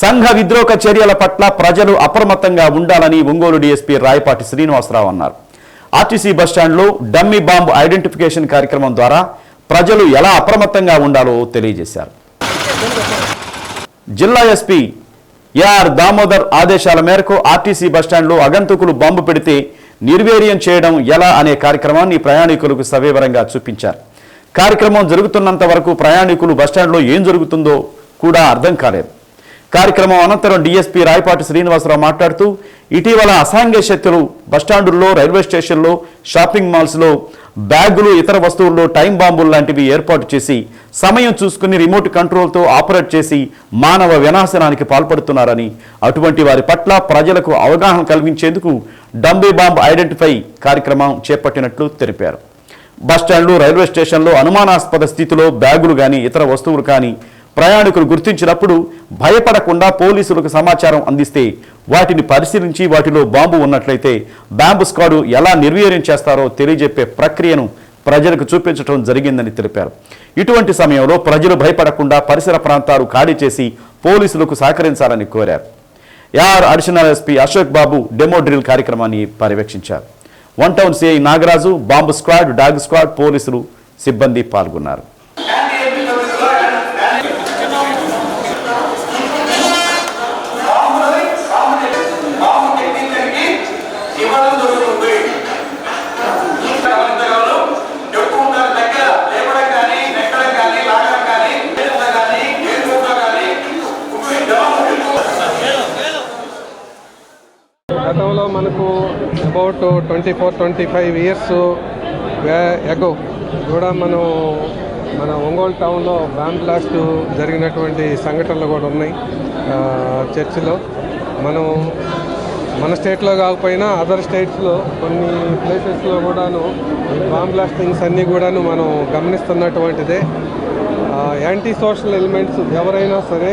సంఘ విద్రోహ చర్యల పట్ల ప్రజలు అప్రమత్తంగా ఉండాలని ఒంగోలు డీఎస్పీ రాయపాటి శ్రీనివాసరావు అన్నారు. ఆర్టీసీ బస్టాండ్లో డమ్మీ బాంబు ఐడెంటిఫికేషన్ కార్యక్రమం ద్వారా ప్రజలు ఎలా అప్రమత్తంగా ఉండాలో తెలియజేశారు. జిల్లా ఎస్పీ ఏఆర్ దామోదర్ ఆదేశాల మేరకు ఆర్టీసీ బస్టాండ్లో అగంతుకులు బాంబు పెడితే నిర్వీర్యం చేయడం ఎలా అనే కార్యక్రమాన్ని ప్రయాణికులకు సవివరంగా చూపించారు. కార్యక్రమం జరుగుతున్నంత వరకు ప్రయాణికులు బస్టాండ్లో ఏం జరుగుతుందో కూడా అర్థం కాలేదు. కార్యక్రమం అనంతరం డీఎస్పీ రాయపాటి శ్రీనివాసరావు మాట్లాడుతూ ఇటీవల అసాంఘ్య శక్తులు బస్టాండుల్లో రైల్వే స్టేషన్లో షాపింగ్ మాల్స్లో బ్యాగులు ఇతర వస్తువుల్లో టైం బాంబులు లాంటివి ఏర్పాటు చేసి సమయం చూసుకుని రిమోట్ కంట్రోల్తో ఆపరేట్ చేసి మానవ వినాశనానికి పాల్పడుతున్నారని అటువంటి వారి పట్ల ప్రజలకు అవగాహన కలిగించేందుకు డంబీ బాంబ్ ఐడెంటిఫై కార్యక్రమం చేపట్టినట్లు తెలిపారు. బస్టాండ్లు రైల్వే స్టేషన్లో అనుమానాస్పద స్థితిలో బ్యాగులు కానీ ఇతర వస్తువులు కానీ ప్రయాణికులు గుర్తించినప్పుడు భయపడకుండా పోలీసులకు సమాచారం అందిస్తే వాటిని పరిశీలించి వాటిలో బాంబు ఉన్నట్లయితే బాంబు స్క్వాడు ఎలా నిర్వీర్యం చేస్తారో తెలియజెప్పే ప్రక్రియను ప్రజలకు చూపించడం జరిగిందని తెలిపారు. ఇటువంటి సమయంలో ప్రజలు భయపడకుండా పరిసర ప్రాంతాలు ఖాళీ చేసి పోలీసులకు సహకరించాలని కోరారు. AR additional SP Ashok Babu demo drill కార్యక్రమాన్ని పర్యవేక్షించారు. One town CI Nagaraju bomb squad dog squad పోలీసులు సిబ్బంది పాల్గొన్నారు ఇవ్వడం జరుగుతుంది గమనించగలరు ఎక్కువ ఉంటారు దగ్గర లేపడం కానీ నెక్కడం కానీ లాగడం కానీ ఏదైనా కానీ ఏది కూడా కానీ ఇప్పుడు జవాబు ఎక్కువ గతంలో మనకు about twenty four twenty five years ago కూడా మనం మన ఒంగోలు టౌన్లో బాంబ్ బ్లాస్ట్ జరిగినటువంటి సంఘటనలు కూడా ఉన్నాయి చర్చిలో. మనం మన స్టేట్లో కాకపోయినా అదర్ స్టేట్స్లో కొన్ని ప్లేసెస్లో కూడాను బాంబ్ బ్లాస్టింగ్స్ అన్నీ కూడాను మనం గమనిస్తున్నటువంటిదే. యాంటీ సోషల్ ఎలిమెంట్స్ ఎవరైనా సరే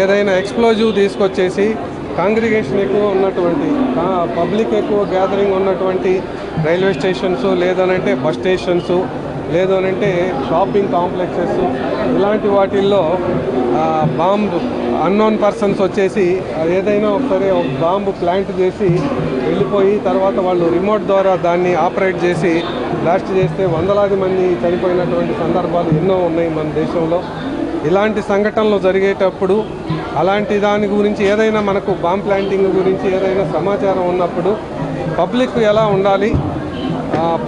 ఏదైనా ఎక్స్ప్లోజివ్ తీసుకొచ్చేసి కాంగ్రిగేషన్ ఎక్కువ ఉన్నటువంటి పబ్లిక్ ఎక్కువ గ్యాదరింగ్ ఉన్నటువంటి రైల్వే స్టేషన్స్ లేదనంటే బస్ స్టేషన్స్ లేదనంటే షాపింగ్ కాంప్లెక్సెస్ ఇలాంటి వాటిల్లో బాంబు అన్నోన్ పర్సన్స్ వచ్చేసి ఏదైనా ఒకసారి ఒక బాంబు ప్లాంట్ చేసి వెళ్ళిపోయి తర్వాత వాళ్ళు రిమోట్ ద్వారా దాన్ని ఆపరేట్ చేసి బ్లాస్ట్ చేస్తే వందలాది మంది చనిపోయినటువంటి సందర్భాలు ఎన్నో ఉన్నాయి మన దేశంలో. ఇలాంటి సంఘటనలు జరిగేటప్పుడు అలాంటి దాని గురించి ఏదైనా మనకు బాంబ్ ప్లాంటింగ్ గురించి ఏదైనా సమాచారం ఉన్నప్పుడు పబ్లిక్ ఎలా ఉండాలి?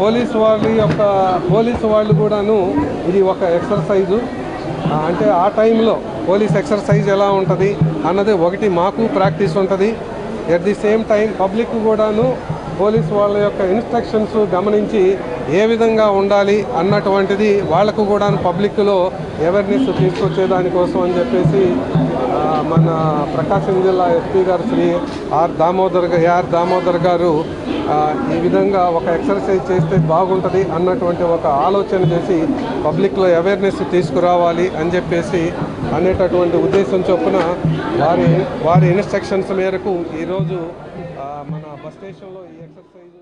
పోలీసు వాళ్ళ యొక్క పోలీసు వాళ్ళు కూడాను ఇది ఒక ఎక్సర్సైజు. అంటే ఆ టైంలో పోలీస్ ఎక్సర్సైజ్ ఎలా ఉంటుంది అన్నది ఒకటి మాకు ప్రాక్టీస్ ఉంటుంది. At the same time public కూడాను పోలీస్ వాళ్ళ యొక్క ఇన్స్ట్రక్షన్స్ గమనించి ఏ విధంగా ఉండాలి అన్నటువంటిది వాళ్ళకు కూడా పబ్లిక్లో అవేర్నెస్ తీసుకొచ్చేదానికోసం అని చెప్పేసి మన ప్రకాశం జిల్లా ఎస్పీ గారు Shri R Damodar AR R Damodar గారు ఈ విధంగా ఒక ఎక్సర్సైజ్ చేస్తే బాగుంటుంది అన్నటువంటి ఒక ఆలోచన చేసి పబ్లిక్లో అవేర్నెస్ తీసుకురావాలి అని చెప్పేసి అనేటటువంటి ఉద్దేశం చొప్పున వారి వారి ఇన్స్ట్రక్షన్స్ మేరకు ఈరోజు మన బస్ స్టేషన్లో ఈ ఎక్సర్సైజ్